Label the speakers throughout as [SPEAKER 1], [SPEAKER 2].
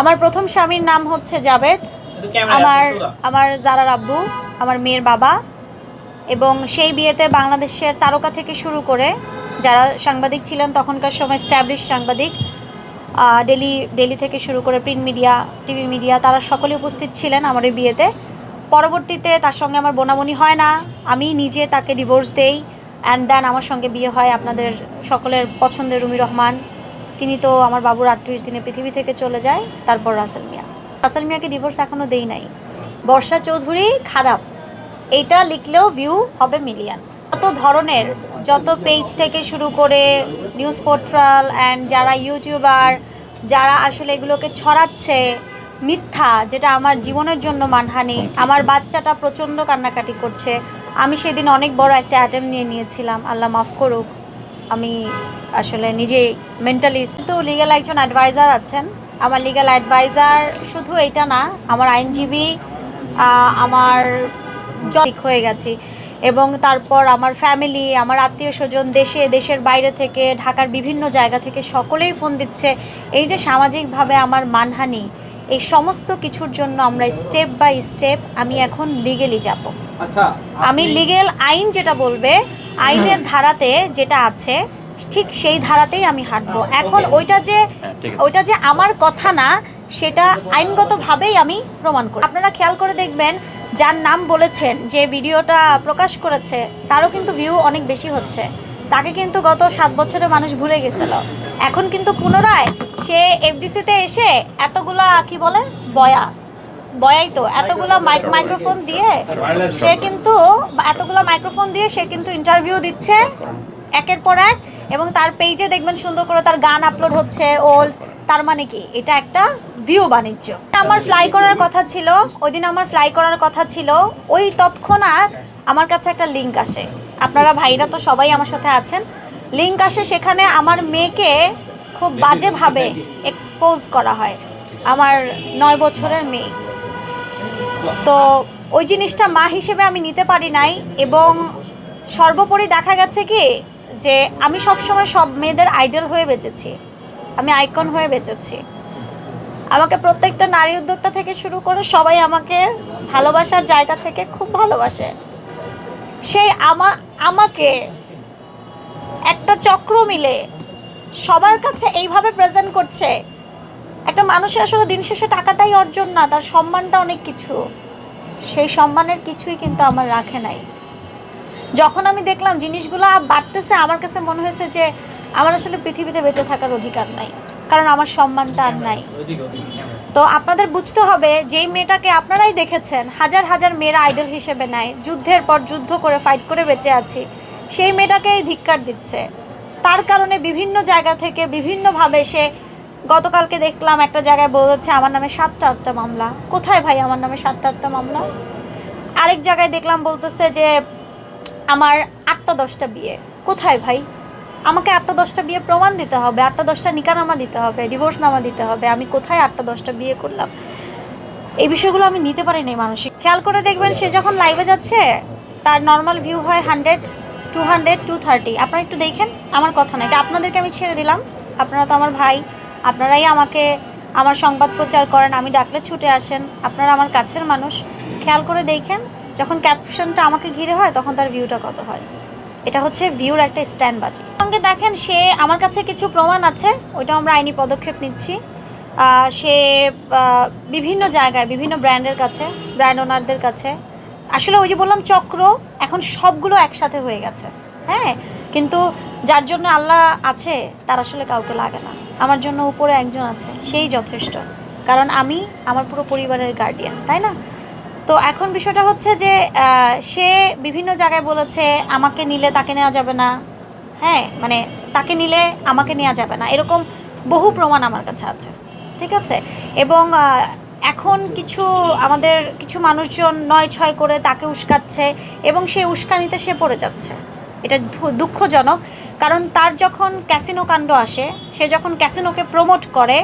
[SPEAKER 1] আমার প্রথম স্বামীর নাম হচ্ছে জাভেদ আমার আমার জারার আব্বু আমার মেয়ের বাবা এবং সেই বিয়েতে বাংলাদেশের তারকা থেকে শুরু করে যারা সাংবাদিক ছিলেন তখনকার সময় স্ট্যাবলিশ সাংবাদিক ডেলি ডেলি থেকে শুরু করে প্রিন্ট মিডিয়া টিভি মিডিয়া তারা সকলে উপস্থিত ছিলেন আমার এই বিয়েতে। পরবর্তীতে তার সঙ্গে আমার বোনাবনি হয় না আমি নিজে তাকে ডিভোর্স দেই অ্যান্ড দেন আমার সঙ্গে বিয়ে হয় আপনাদের সকলের পছন্দের রুমি রহমান। তিনি তো আমার বাবুর আটত্রিশ দিনে পৃথিবী থেকে চলে যায়, তারপর রাসেল মিয়া। রাসেল মিয়াকে ডিভোর্স এখনও দেই নাই। বর্ষা চৌধুরী খারাপ। এইটা লিখলেও ভিউ হবে মিলিয়ন যত ধরনের, যত পেজ থেকে শুরু করে নিউজ পোর্টাল অ্যান্ড যারা ইউটিউবার যারা আসলে এগুলোকে ছড়াচ্ছে, মিথ্যা, যেটা আমার জীবনের জন্য মানহানি, আমার বাচ্চাটা প্রচণ্ড কান্নাকাটি করছে। আমি সেদিন অনেক বড় একটা অ্যাটেম্প নিয়ে নিয়েছিলাম, আল্লাহ মাফ করুক। আমি আসলে নিজেই মেন্টালি তো লিগ্যাল একজন অ্যাডভাইজার আছেন। আমার লিগ্যাল অ্যাডভাইজার শুধু এটা না আমার আইনজীবী আমার জলিক হয়ে গেছি। এবং তারপর আমার ফ্যামিলি আমার আত্মীয় স্বজন দেশে দেশের বাইরে থেকে ঢাকার বিভিন্ন জায়গা থেকে সকলেই ফোন দিচ্ছে। এই যে সামাজিকভাবে আমার মানহানি এই সমস্ত কিছুর জন্য আমরা স্টেপ বাই স্টেপ আমি এখন লিগেলি যাব।
[SPEAKER 2] আচ্ছা
[SPEAKER 1] আমি লিগেল আইন যেটা বলবে আইনের ধারাতে যেটা আছে ঠিক সেই ধারাতেই আমি হাঁটবো। এখন ওইটা যে ওইটা যে আমার কথা না সেটা আইনগতভাবেই আমি প্রমাণ করি। আপনারা খেয়াল করে দেখবেন যার নাম বলেছেন যে ভিডিওটা প্রকাশ করেছে তারও কিন্তু ভিউ অনেক বেশি হচ্ছে। তাকে কিন্তু গত সাত বছরে মানুষ ভুলে গেছিল। এখন কিন্তু পুনরায় সে এফডিসিতে এসে এতগুলা কি বলে বয়া বয়াই তো, এতগুলো মাইক- মাইক্রোফোন দিয়ে সে কিন্তু এতগুলো মাইক্রোফোন দিয়ে সে কিন্তু ইন্টারভিউ দিচ্ছে একের পর এক, এবং তার পেজে দেখবেন সুন্দর করে তার গান আপলোড হচ্ছে ওল্ড তার মানে কি? এটা একটা ভিউ বাণিজ্য। আমার ফ্লাই করার কথা ছিল ওই দিন আমার ফ্লাই করার কথা ছিল, ওই তৎক্ষণাৎ আমার কাছে একটা লিঙ্ক আসে। আপনারা ভাইরা তো সবাই আমার সাথে আছেন। লিঙ্ক আসে সেখানে আমার মেয়েকে খুব বাজেভাবে এক্সপোজ করা হয়। আমার নয় বছরের মেয়ে। তো ওই জিনিসটা মা হিসেবে আমি নিতে পারি নাই এবং সর্বোপরি দেখা গেছে কি যে আমি সবসময় সব মেয়েদের আইডল হয়ে বেঁচেছি। আমি আইকন হয়ে বেঁচেছি। আমাকে প্রত্যেকটা নারী উদ্যোক্তা থেকে শুরু করে সবাই আমাকে ভালোবাসার জায়গা থেকে খুব ভালোবাসে। সেই আমা, আমাকে একটা চক্র মিলে সবার কাছে এইভাবে প্রেজেন্ট করছে একটা মানুষের আসলে দিন শেষে টাকাটাই অর্জন না, তার সম্মানটা অনেক কিছু। সেই সম্মানের কিছুই কিন্তু আমার রাখে নাই। যখন আমি দেখলাম জিনিসগুলো বাড়তেছে, আমার কাছে মনে হয়েছে যে আমার আসলে পৃথিবীতে বেঁচে থাকার অধিকার নাই, কারণ আমার সম্মানটা আর নাই। তো আপনাদের বুঝতে হবে, যেই মেয়েটাকে আপনারাই দেখেছেন, হাজার হাজার মেয়েরা আইডল হিসেবে নেয়, যুদ্ধের পর যুদ্ধ করে ফাইট করে বেঁচে আছি, সেই মেয়েটাকেই ধিক্কার দিচ্ছে। তার কারণে বিভিন্ন জায়গা থেকে বিভিন্নভাবে সে গতকালকে দেখলাম একটা জায়গায় বলেছে, আমার নামে সাতটা আটটা মামলা। কোথায় ভাই আমার নামে সাতটা আটটা মামলা? আরেক জায়গায় দেখলাম বলতেছে যে, আমার আটটা দশটা বিয়ে। কোথায় ভাই? আমাকে আটটা দশটা বিয়ে প্রমাণ দিতে হবে, আটটা দশটা নিকানামা দিতে হবে ডিভোর্স নামা দিতে হবে। আমি কোথায় আটটা দশটা বিয়ে করলাম? এই বিষয়গুলো আমি নিতে পারি পারিনি মানসিক। খেয়াল করে দেখবেন, সে যখন লাইভে যাচ্ছে, তার নর্মাল ভিউ হয় hundred to hundred to thirty আপনারা একটু দেখেন, আমার কথা না এটা আপনাদেরকে আমি ছেড়ে দিলাম। আপনারা তো আমার ভাই। আপনারাই আমাকে আমার সংবাদ প্রচার করেন, আমি ডাকলে ছুটে আসেন। আপনারা আমার কাছের মানুষ। খেয়াল করে দেখেন, যখন ক্যাপশনটা আমাকে ঘিরে হয়, তখন তার ভিউটা কত হয়। এটা হচ্ছে ভিউর একটা স্ট্যান্ড বাজি। সঙ্গে দেখেন, সে আমার কাছে কিছু প্রমাণ আছে ওইটা আমরা আইনি পদক্ষেপ নিচ্ছি। সে বিভিন্ন জায়গায়, বিভিন্ন ব্র্যান্ডের কাছে, ব্র্যান্ড ওনারদের কাছে। আসলে ওই যে বললাম চক্র, এখন সবগুলো একসাথে হয়ে গেছে। হ্যাঁ কিন্তু যার জন্য আল্লাহ আছে, তার আসলে কাউকে লাগে না। আমার জন্য উপরে একজন আছে, সেই যথেষ্ট। কারণ আমি আমার পুরো পরিবারের গার্ডিয়ান তাই না? তো এখন বিষয়টা হচ্ছে যে সে বিভিন্ন জায়গায় বলেছে, আমাকে নিলে তাকে নেওয়া যাবে না। হ্যাঁ মানে তাকে নিলে আমাকে নেওয়া যাবে না। এরকম বহু প্রমাণ আমার কাছে আছে, ঠিক আছে? এবং এখন কিছু আমাদের কিছু মানুষজন নয় ছয় করে তাকে উস্কাচ্ছে এবং সে উস্কানিতে সে পড়ে যাচ্ছে। এটা দুঃখজনক। কারণ তার যখন ক্যাসিনো কাণ্ড আসে, সে যখন ক্যাসিনোকে প্রমোট করে,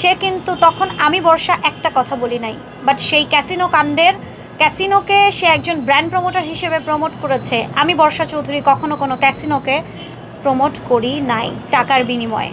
[SPEAKER 1] সে কিন্তু তখন আমি বর্ষা একটা কথা বলি নাই বাট সেই ক্যাসিনো কাণ্ডের, ক্যাসিনোকে সে একজন ব্র্যান্ড প্রমোটার হিসেবে প্রমোট করেছে। আমি বর্ষা চৌধুরী কখনো কোনো ক্যাসিনোকে প্রমোট করি নাই টাকার বিনিময়ে।